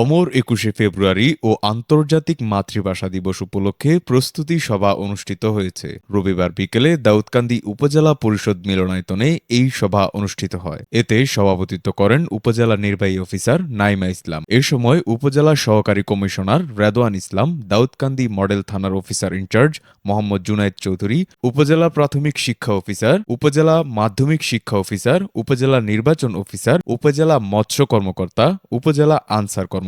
অমর একুশে ফেব্রুয়ারি ও আন্তর্জাতিক মাতৃভাষা দিবস উপলক্ষে প্রস্তুতি সভা অনুষ্ঠিত হয়েছে। রবিবার বিকেলে দাউদকান্দি উপজেলা পরিষদ মিলনায়তনে এই সভা অনুষ্ঠিত হয়। এতে সভাপতিত্ব করেন উপজেলা নির্বাহী অফিসার নাইমা ইসলাম। এ সময় উপজেলা সহকারী কমিশনার রেদওয়ান ইসলাম, দাউদকান্দি মডেল থানার officer in charge Mohammad Junaid Chowdhury, upazila প্রাথমিক শিক্ষা অফিসার, উপজেলা মাধ্যমিক শিক্ষা অফিসার, উপজেলা নির্বাচন অফিসার, উপজেলা মৎস্য কর্মকর্তা, উপজেলা আনসার কর্মকর্তা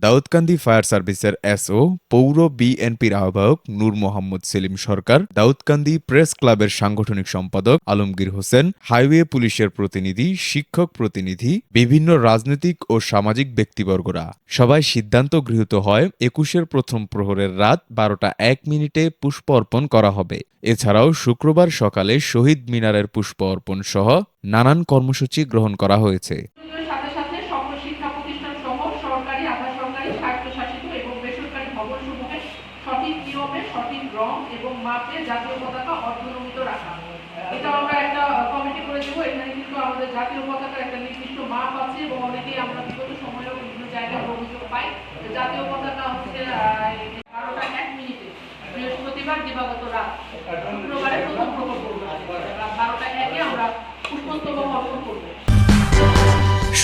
দাউদকান্দি ফায়ার সার্ভিসের এসও পৌর বিএনপির আহ্বায়ক নূর মোহাম্মদ সেলিম সরকার, দাউদকান্দি প্রেস ক্লাবের সাংগঠনিক সম্পাদক আলমগীর হোসেন, হাইওয়ে পুলিশের প্রতিনিধি, শিক্ষক প্রতিনিধি, বিভিন্ন রাজনৈতিক ও সামাজিক ব্যক্তিবর্গরা। সবাই সিদ্ধান্ত গৃহীত হয় একুশের প্রথম প্রহরের রাত বারোটা এক মিনিটে পুষ্প অর্পণ করা হবে। এছাড়াও শুক্রবার সকালে শহীদ মিনারের পুষ্প অর্পণ সহ নানান কর্মসূচি গ্রহণ করা হয়েছে এর সাথে সাথে সকল শিক্ষা প্রতিষ্ঠান সহ সরকারি আধা সরকারি স্বায়ত্তশাসিত এবং বেসরকারি ভবনসমূহে সঠিক নিয়মে সঠিক রং এবং মাপে জাতীয় পতাকা অর্ধনমিত রাখা। এটা আমরা একটা কমিটি করে দেবো। এখানে কিন্তু আমাদের জাতীয় পতাকার একটা নির্দিষ্ট মাপ আছে এবং অনেকেই আমরা বিগত সময়েও বিভিন্ন জায়গায় অভিযোগ পাই জাতীয় পতাকা হচ্ছে বারোটা এক মিনিটে, বৃহস্পতিবার দিবাগত রাত।